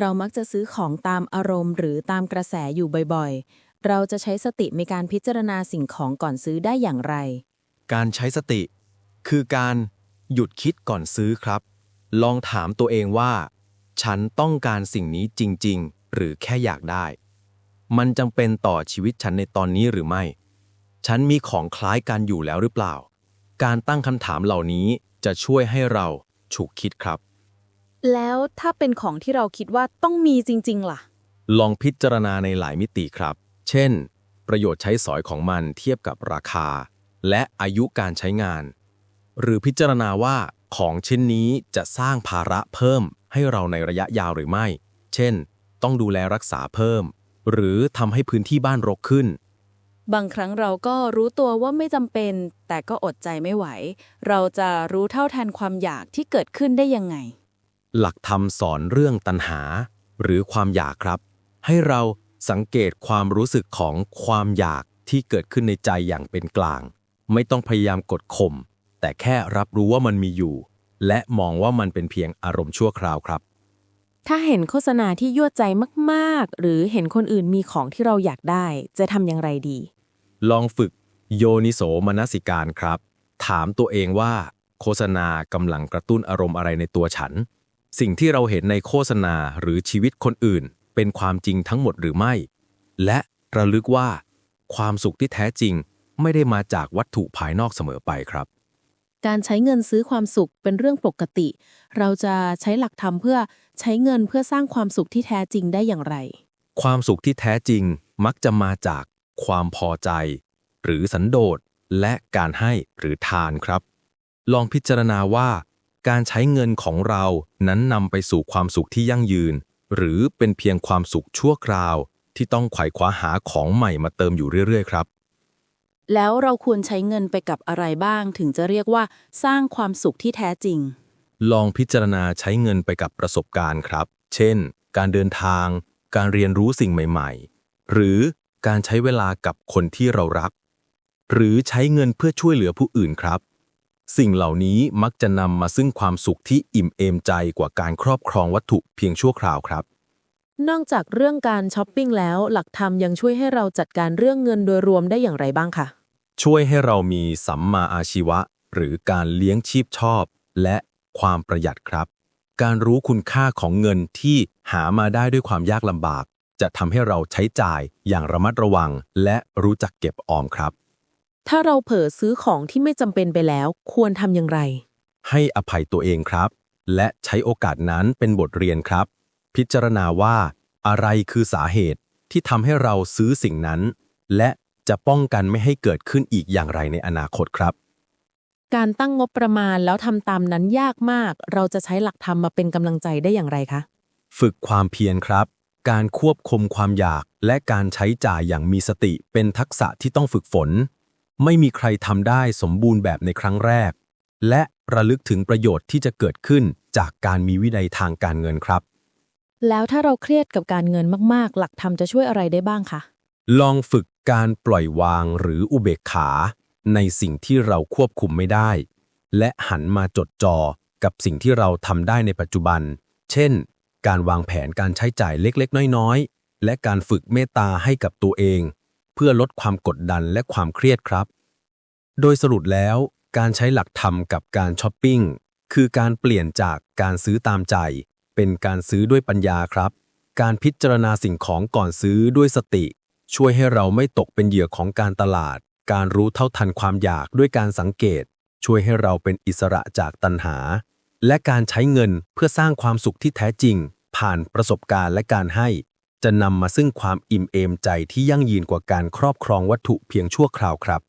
เรามักจะซื้อของตามอารมณ์ หรือตามกระแสอยู่บ่อยๆ เราจะใช้สติในการพิจารณาสิ่งของก่อนซื้อได้อย่างไร การใช้สติ คือการหยุดคิดก่อนซื้อครับ ลองถามตัวเองว่า ฉันต้องการสิ่งนี้จริง ๆ หรือแค่อยากได้ มันจำเป็นต่อชีวิตฉันในตอนนี้หรือไม่ ฉันมีของคล้ายกันอยู่แล้วหรือเปล่า การตั้งคำถามเหล่านี้จะช่วยให้เราฉุกคิดครับ แล้วถ้าเป็นของที่เราคิดว่าต้องมีจริง ๆ ล่ะ ลองพิจารณาในหลายมิติครับ เช่น ประโยชน์ใช้สอยของมันเทียบกับราคา และอายุการใช้งาน หรือพิจารณาว่าของชิ้นนี้จะสร้างภาระเพิ่มให้เราในระยะยาวหรือไม่ เช่น ต้องดูแลรักษาเพิ่ม หรือทำให้พื้นที่บ้านรกขึ้น บางครั้งเราก็รู้ตัวว่าไม่จำเป็น แต่ก็อดใจไม่ไหว เราจะรู้เท่าทันความอยากที่เกิดขึ้นได้ยังไง หลักธรรมสอนเรื่องตัณหา หรือความอยากครับ ให้เราสังเกตความรู้สึกของความอยากที่เกิดขึ้นในใจอย่างเป็นกลาง ไม่ต้องพยายามกดข่มแต่แค่รับรู้ว่ามันมีอยู่ และมองว่ามันเป็นเพียงอารมณ์ชั่วคราวครับ ถ้าเห็นโฆษณาที่ยั่วใจมากๆ หรือเห็นคนอื่นมีของที่เราอยากได้ จะทำอย่างไรดี ลองฝึกโยนิโสมนสิการครับ ถามตัวเองว่า โฆษณากำลังกระตุ้นอารมณ์อะไรในตัวฉัน สิ่งที่เราเห็นในโฆษณาหรือชีวิตคนอื่น เป็นความจริงทั้งหมดหรือไม่ และระลึกว่า ความสุขที่แท้จริงไม่ได้มาจากวัตถุภายนอกเสมอไปครับ การใช้เงินซื้อความสุขเป็นเรื่องปกติ เราจะใช้หลักธรรมเพื่อใช้เงินเพื่อสร้างความสุขที่แท้จริงได้อย่างไร ความสุขที่แท้จริงมักจะมาจากความพอใจ หรือสันโดษและการให้หรือทานครับ ลองพิจารณาว่า การใช้เงินของเรานั้นนำไปสู่ความสุขที่ยั่งยืน หรือเป็นเพียงความสุขชั่วคราว ที่ต้องไขว่คว้าหาของใหม่มาเติมอยู่เรื่อยๆครับ แล้วเราควรใช้เงินไปกับอะไรบ้าง ถึงจะเรียกว่าสร้างความสุขที่แท้จริง ลองพิจารณาใช้เงินไปกับประสบการณ์ครับ เช่น การเดินทาง การเรียนรู้สิ่งใหม่ๆ หรือการใช้เวลากับคนที่เรารัก หรือใช้เงินเพื่อช่วยเหลือผู้อื่นครับ สิ่งเหล่านี้มักจะนำมาซึ่งความสุขที่อิ่มเอมใจกว่าการครอบครองวัตถุเพียงชั่วคราวครับ นอกจากเรื่องการช้อปปิ้งแล้ว หลักธรรมยังช่วยให้เราจัดการเรื่องเงินโดยรวมได้อย่างไรบ้างคะช่วยให้เรามีสัมมาอาชีวะ หรือการเลี้ยงชีพชอบ และความประหยัดครับ การรู้คุณค่าของเงินที่หามาได้ด้วยความยากลำบาก จะทำให้เราใช้จ่ายอย่างระมัดระวัง และรู้จักเก็บออมครับ ถ้าเราเผลอซื้อของที่ไม่จำเป็นไปแล้ว ควรทำอย่างไร ให้อภัยตัวเองครับ และใช้โอกาสนั้นเป็นบทเรียนครับ พิจารณาว่า อะไรคือสาเหตุที่ทำให้เราซื้อสิ่งนั้น และจะป้องกันไม่ให้เกิดขึ้นอีกอย่างไรในอนาคตครับ การตั้งงบประมาณแล้วทำตามนั้นยากมาก เราจะใช้หลักธรรมมาเป็นกำลังใจได้อย่างไรคะ ฝึกความเพียรครับ การควบคุมความอยากและการใช้จ่ายอย่างมีสติเป็นทักษะที่ต้องฝึกฝน ไม่มีใครทำได้สมบูรณ์แบบในครั้งแรก และระลึกถึงประโยชน์ที่จะเกิดขึ้นจากการมีวินัยทางการเงินครับ แล้วถ้าเราเครียดกับการเงินมาก ๆ หลักธรรมจะช่วยอะไรได้บ้างคะ ลองฝึกการปล่อยวางหรืออุเบกขา ในสิ่งที่เราควบคุมไม่ได้ และหันมาจดจ่อกับสิ่งที่เราทำได้ในปัจจุบัน เช่น การวางแผนการใช้จ่ายเล็ก ๆ น้อย ๆ และการฝึกเมตตาให้กับตัวเองเพื่อลดความกดดันและความเครียดครับ โดยสรุปแล้วการใช้หลักธรรมกับการช้อปปิ้งคือการเปลี่ยนจากการซื้อตามใจ เป็นการซื้อด้วยปัญญาครับ การพิจารณาสิ่งของก่อนซื้อด้วยสติ ช่วยให้เราไม่ตกเป็นเหยื่อของการตลาด การรู้เท่าทันความอยากด้วยการสังเกต ช่วยให้เราเป็นอิสระจากตัณหา และการใช้เงินเพื่อสร้างความสุขที่แท้จริง ผ่านประสบการณ์และการให้ จะนำมาซึ่งความอิ่มเอมใจที่ยั่งยืนกว่าการครอบครองวัตถุเพียงชั่วคราวครับ